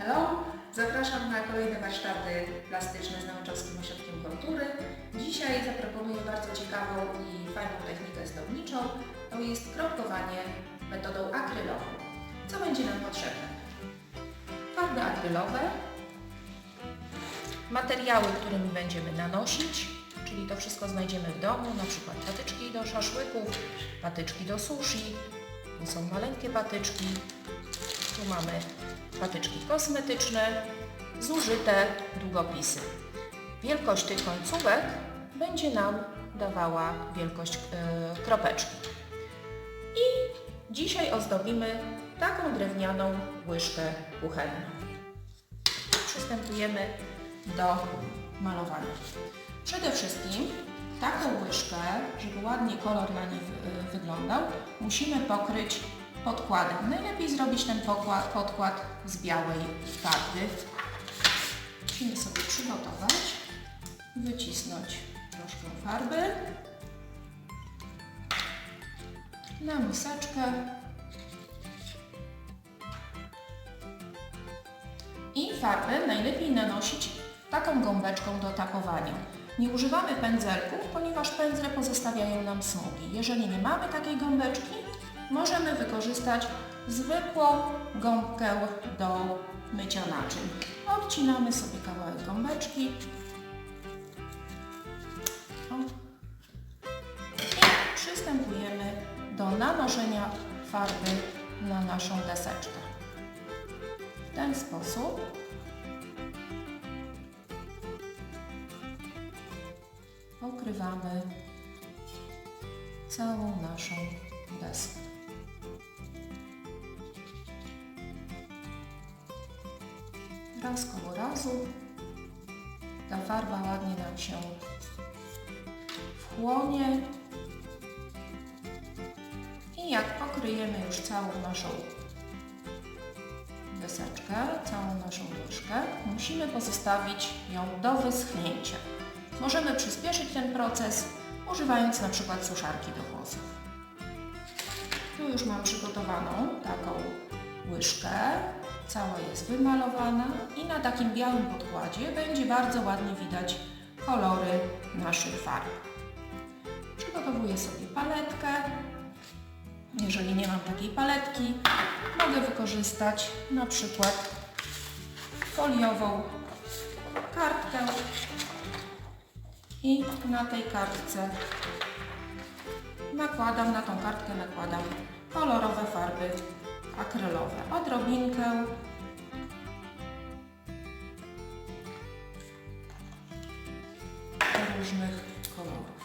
Hello! Zapraszam na kolejne warsztaty plastyczne z Nauczowskim Ośrodkiem Kultury. Dzisiaj zaproponuję bardzo ciekawą i fajną technikę zdobniczą. To jest kropkowanie metodą akrylową. Co będzie nam potrzebne? Farby akrylowe, materiały, którymi będziemy nanosić, czyli to wszystko znajdziemy w domu, na przykład patyczki do szaszłyków, patyczki do sushi, tu są maleńkie patyczki, tu mamy patyczki kosmetyczne, zużyte długopisy. Wielkość tych końcówek będzie nam dawała wielkość e, kropeczki. I dzisiaj ozdobimy taką drewnianą łyżkę kuchenną. Przystępujemy do malowania. Przede wszystkim taką łyżkę, żeby ładnie kolor na niej wy- wyglądał, musimy pokryć podkładem. Najlepiej zrobić ten podkład z białej farby. Musimy sobie przygotować, wycisnąć troszkę farby na miseczkę i farbę najlepiej nanosić taką gąbeczką do tapowania. Nie używamy pędzelków, ponieważ pędzle pozostawiają nam smugi. Jeżeli nie mamy takiej gąbeczki, możemy wykorzystać zwykłą gąbkę do mycia naczyń. Odcinamy sobie kawałek gąbeczki. I przystępujemy do nanoszenia farby na naszą deseczkę. W ten sposób pokrywamy całą naszą deskę. Raz koło razu ta farba ładnie nam się wchłonie i jak pokryjemy już całą naszą deseczkę, całą naszą łyżkę, musimy pozostawić ją do wyschnięcia. Możemy przyspieszyć ten proces, używając na przykład suszarki do włosów. Tu już mam przygotowaną taką łyżkę, cała jest wymalowana i na takim białym podkładzie będzie bardzo ładnie widać kolory naszych farb. Przygotowuję sobie paletkę. Jeżeli nie mam takiej paletki, mogę wykorzystać na przykład foliową kartkę i na tej kartce nakładam, na tą kartkę nakładam kolorowe farby akrylowe. Odrobinkę różnych kolorów.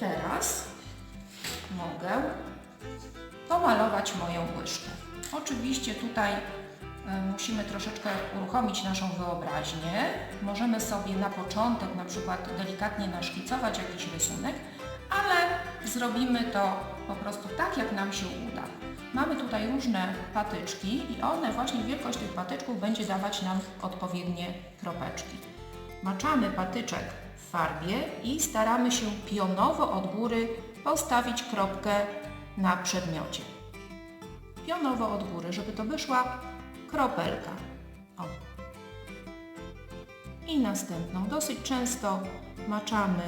Teraz mogę pomalować moją łyżkę. Oczywiście tutaj e, musimy troszeczkę uruchomić naszą wyobraźnię. Możemy sobie na początek na przykład delikatnie naszkicować jakiś rysunek, ale zrobimy to po prostu tak, jak nam się uda. Mamy tutaj różne patyczki i one właśnie wielkość tych patyczków będzie dawać nam odpowiednie kropeczki. Maczamy patyczek farbie i staramy się pionowo od góry postawić kropkę na przedmiocie. Pionowo od góry, żeby to wyszła kropelka. O. I następną. Dosyć często maczamy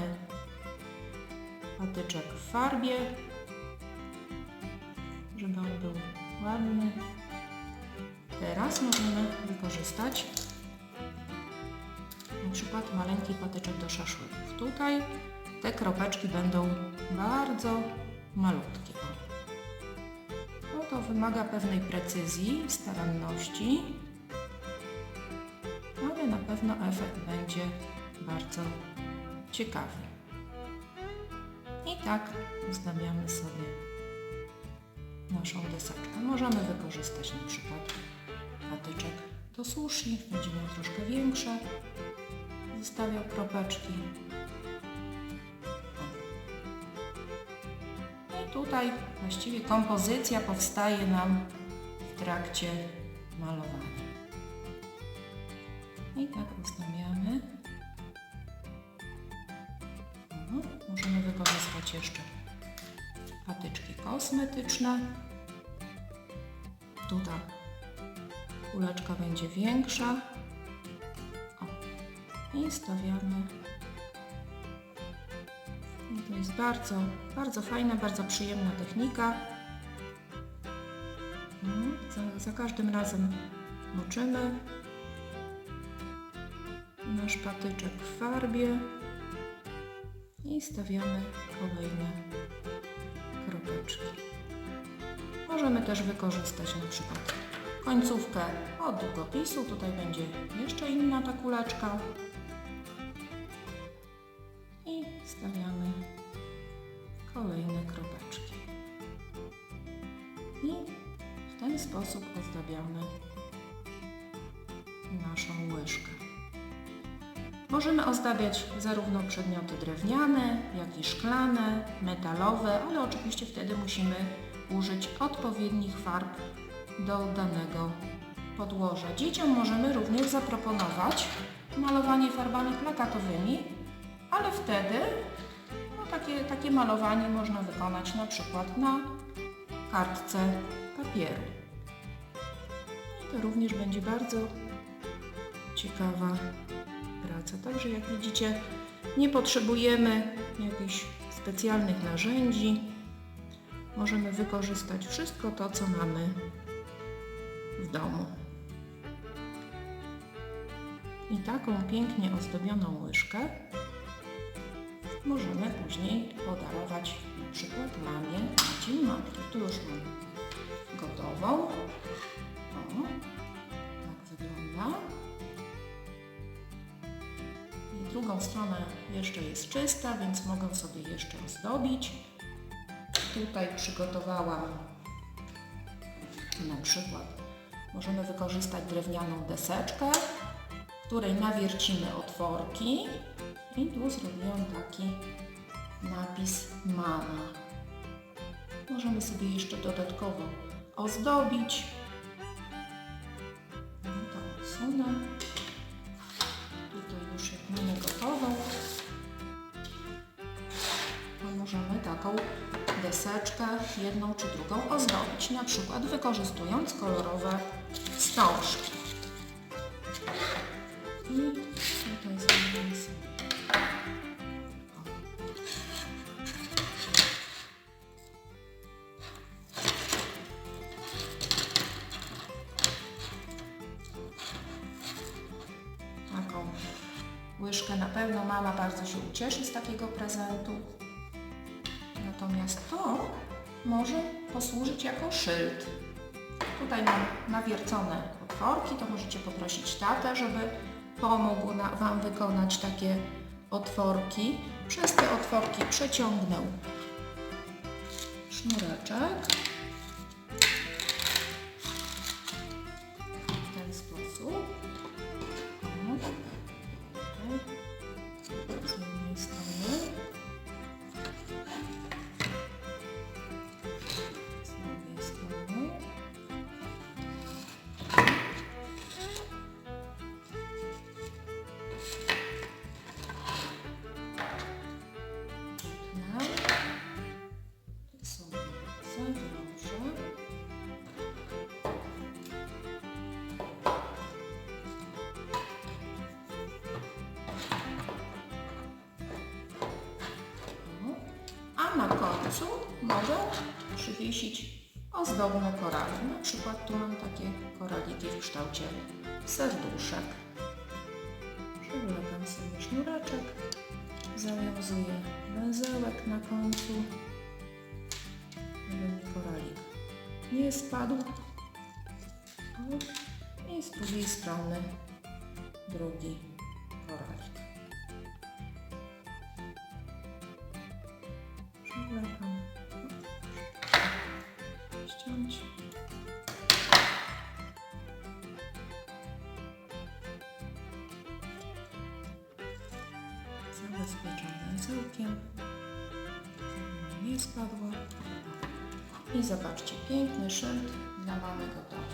patyczek w farbie, żeby on był ładny. Teraz możemy wykorzystać przykład maleńki patyczek do szaszłyków. Tutaj te kropeczki będą bardzo malutkie. No to wymaga pewnej precyzji, staranności, ale na pewno efekt będzie bardzo ciekawy. I tak zdabiamy sobie naszą deseczkę. Możemy wykorzystać na przykład patyczek do sushi, będzie miał troszkę większe, stawiał kropeczki. No I tutaj właściwie kompozycja powstaje nam w trakcie malowania. I tak uznawiamy. No, możemy wykorzystać jeszcze patyczki kosmetyczne. Tutaj kuleczka będzie większa, i stawiamy. I to jest bardzo, bardzo fajna, bardzo przyjemna technika. Mhm. Za, za każdym razem moczymy nasz patyczek w farbie i stawiamy kolejne kropeczki. Możemy też wykorzystać na przykład końcówkę od długopisu. Tutaj będzie jeszcze inna ta kuleczka. Ten sposób ozdabiamy naszą łyżkę. Możemy ozdabiać zarówno przedmioty drewniane, jak i szklane, metalowe, ale oczywiście wtedy musimy użyć odpowiednich farb do danego podłoża. Dzieciom możemy również zaproponować malowanie farbami plakatowymi, ale wtedy no, takie, takie malowanie można wykonać na przykład na kartce papieru. I to również będzie bardzo ciekawa praca. Także jak widzicie, nie potrzebujemy jakichś specjalnych narzędzi. Możemy wykorzystać wszystko to, co mamy w domu. I taką pięknie ozdobioną łyżkę możemy później podarować przykład mamie na Dzień Matki. Tu już mam gotową. O, tak wygląda. I drugą stronę jeszcze jest czysta, więc mogę sobie jeszcze ozdobić. Tutaj przygotowałam na przykład możemy wykorzystać drewnianą deseczkę, w której nawiercimy otworki i tu zrobiłam taki napis mama. Możemy sobie jeszcze dodatkowo ozdobić. No to. Tutaj już jak mamy gotową, to możemy taką deseczkę, jedną czy drugą ozdobić, na przykład wykorzystując kolorowe wstążki. I tutaj łyżkę. Na pewno mama bardzo się ucieszy z takiego prezentu. Natomiast to może posłużyć jako szyld. Tutaj mam nawiercone otworki, to możecie poprosić tatę, żeby pomógł na, Wam wykonać takie otworki. Przez te otworki przeciągnę sznureczek. Końcu mogę przywiesić ozdobne korale. Na przykład tu mam takie koraliki w kształcie serduszek. Przywlekam sobie sznureczek, zawiązuję węzełek na końcu, żeby mi koralik nie spadł. O. I z drugiej strony drugi zwyczajnym cyłkiem. Nie spadło. I zobaczcie, piękny szyld dla mamy gotowy.